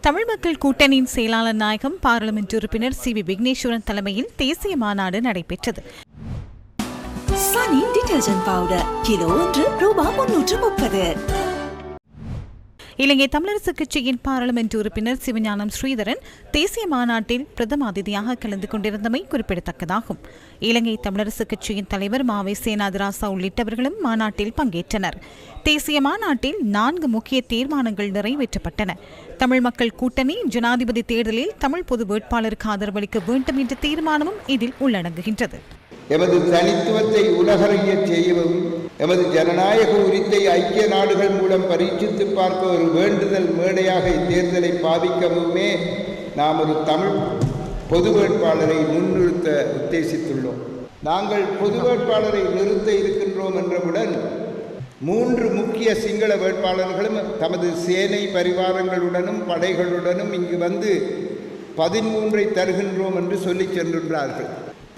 தமிழ் மக்கள் கூட்டணியின் செயலாளர் நாயகம் பாராளுமன்ற உறுப்பினர் சி வி விக்னேஸ்வரன் தலைமையில் தேசிய மாநாடு நடைபெற்றது. சனி டிடர்ஜென்ட் பவுடர் கிலோ ஒன்று ரூபாய் முன்னூற்று முப்பது. இலங்கை தமிழரசுக் கட்சியின் பாராளுமன்ற உறுப்பினர் சிவஞானம் ஸ்ரீதரன் தேசிய மாநாட்டில் பிரதம அதிதியாக கலந்து கொண்டிருந்தமை குறிப்பிடத்தக்கதாகும். இலங்கை தமிழரசுக் கட்சியின் தலைவர் மாவை சேனாதிராசா உள்ளிட்டவர்களும் மாநாட்டில் பங்கேற்றனர். தேசிய மாநாட்டில் நான்கு முக்கிய தீர்மானங்கள் நிறைவேற்றப்பட்டன. தமிழ் மக்கள் கூட்டணி ஜனாதிபதி தேர்தலில் தமிழ் பொது வேட்பாளருக்கு ஆதரவளிக்க வேண்டும் என்ற தீர்மானமும் இதில் உள்ளடங்குகின்றது. எமது தனித்துவத்தை உலகறிய செய்யவும் எமது ஜனநாயக உரித்தை ஐக்கிய நாடுகள் மூலம் பரீட்சித்து பார்க்க ஒரு வேண்டுதல் மேடையாக இத்தேர்தலை பாவிக்கவுமே நாம் ஒரு தமிழ் பொது வேட்பாளரை முன்னிறுத்த உத்தேசித்துள்ளோம். நாங்கள் பொது வேட்பாளரை நிறுத்த இருக்கின்றோம் என்றவுடன் மூன்று முக்கிய சிங்கள வேட்பாளர்களும் தமது சேனை பரிவாரங்களுடனும் படைகளுடனும் இங்கு வந்து பதிமூன்றை தருகின்றோம் என்று சொல்லிச் சென்றுள்ளார்கள்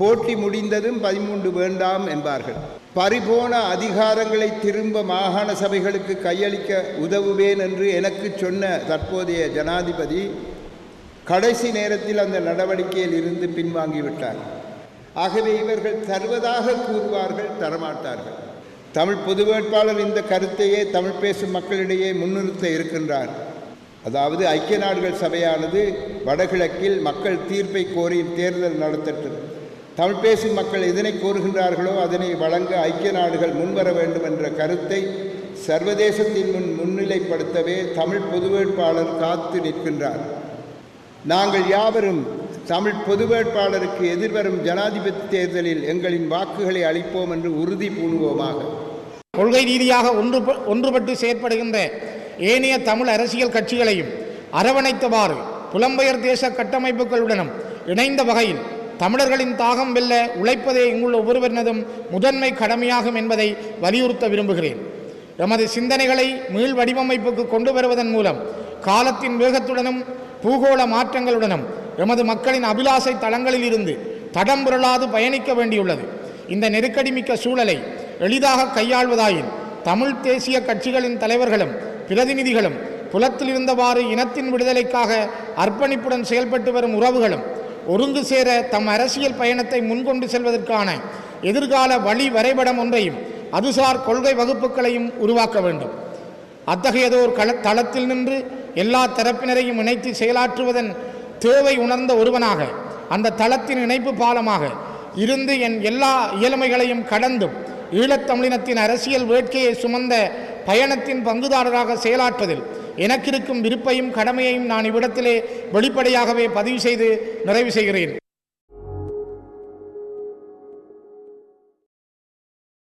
போட்டி முடிந்ததும் பதிமூன்று வேண்டாம் என்பார்கள். பறிபோன அதிகாரங்களை திரும்ப மாகாண சபைகளுக்கு கையளிக்க உதவுவேன் என்று எனக்கு சொன்ன தற்போதைய ஜனாதிபதி கடைசி நேரத்தில் அந்த நடவடிக்கையில் இருந்து பின்வாங்கிவிட்டார். ஆகவே இவர்கள் தருவதாக கூறுவார்கள் தரமாட்டார்கள். தமிழ் பொது வேட்பாளர் இந்த கருத்தையே தமிழ் பேசும் மக்களிடையே முன்னிறுத்த இருக்கின்றார். அதாவது ஐக்கிய நாடுகள் சபையானது வடகிழக்கில் மக்கள் தீர்ப்பை கோரி தேர்தல் நடத்தட்டும். தமிழ் பேசும் மக்கள் எதனை கோருகின்றார்களோ அதனை வழங்க ஐக்கிய நாடுகள் முன்வர வேண்டும் என்ற கருத்தை சர்வதேசத்தின் முன் முன்னிலைப்படுத்தவே தமிழ் பொது வேட்பாளர் காத்து நிற்கின்றார். நாங்கள் யாவரும் தமிழ் பொது வேட்பாளருக்கு எதிர்வரும் ஜனாதிபதி தேர்தலில் எங்களின் வாக்குகளை அளிப்போம் என்று உறுதி பூணுவோமாக. கொள்கை ரீதியாக ஒன்று ஒன்றுபட்டு செயற்படுகின்ற ஏனைய தமிழ் அரசியல் கட்சிகளையும் அரவணைத்தவாறு புலம்பெயர் தேச கட்டமைப்புகளுடனும் இணைந்த வகையில் தமிழர்களின் தாகம் வெல்ல உழைப்பதே இங்குள்ள ஒவ்வொருவரினதும் முதன்மை கடமையாகும் என்பதை வலியுறுத்த விரும்புகிறேன். எமது சிந்தனைகளை மீள் வடிவமைப்புக்கு கொண்டு வருவதன் மூலம் காலத்தின் வேகத்துடனும் பூகோள மாற்றங்களுடனும் எமது மக்களின் அபிலாசை தளங்களில் இருந்து தடம் புரளாது பயணிக்க வேண்டியுள்ளது. இந்த நெருக்கடிமிக்க சூழலை எளிதாக கையாள்வதாயின் தமிழ் தேசிய கட்சிகளின் தலைவர்களும் பிரதிநிதிகளும் புலத்தில் இருந்தவாறு இனத்தின் விடுதலைக்காக அர்ப்பணிப்புடன் செயல்பட்டு வரும் உறவுகளும் ஒருங்கு சேர தம் அரசியல் பயணத்தை முன்கொண்டு செல்வதற்கான எதிர்கால வழி வரைபடம் ஒன்றையும் அதுசார் கொள்கை வகுப்புகளையும் உருவாக்க வேண்டும். அத்தகையதோர் கள தளத்தில் நின்று எல்லா தரப்பினரையும் இணைத்து செயலாற்றுவதன் தேவை உணர்ந்த ஒருவனாக அந்த தளத்தின் இணைப்பு பாலமாக இருந்து என் எல்லா இயலுமைகளையும் கடந்தும் ஈழத்தமிழினத்தின் அரசியல் வேட்கையை சுமந்த பயணத்தின் பங்குதாரராக செயலாற்றுவதில் எனக்கிருக்கும் விருப்பையும் கடமையையும் நான் இவ்விடத்திலே வெளிப்படையாகவே பதிவு செய்து நிறைவு செய்கிறேன்.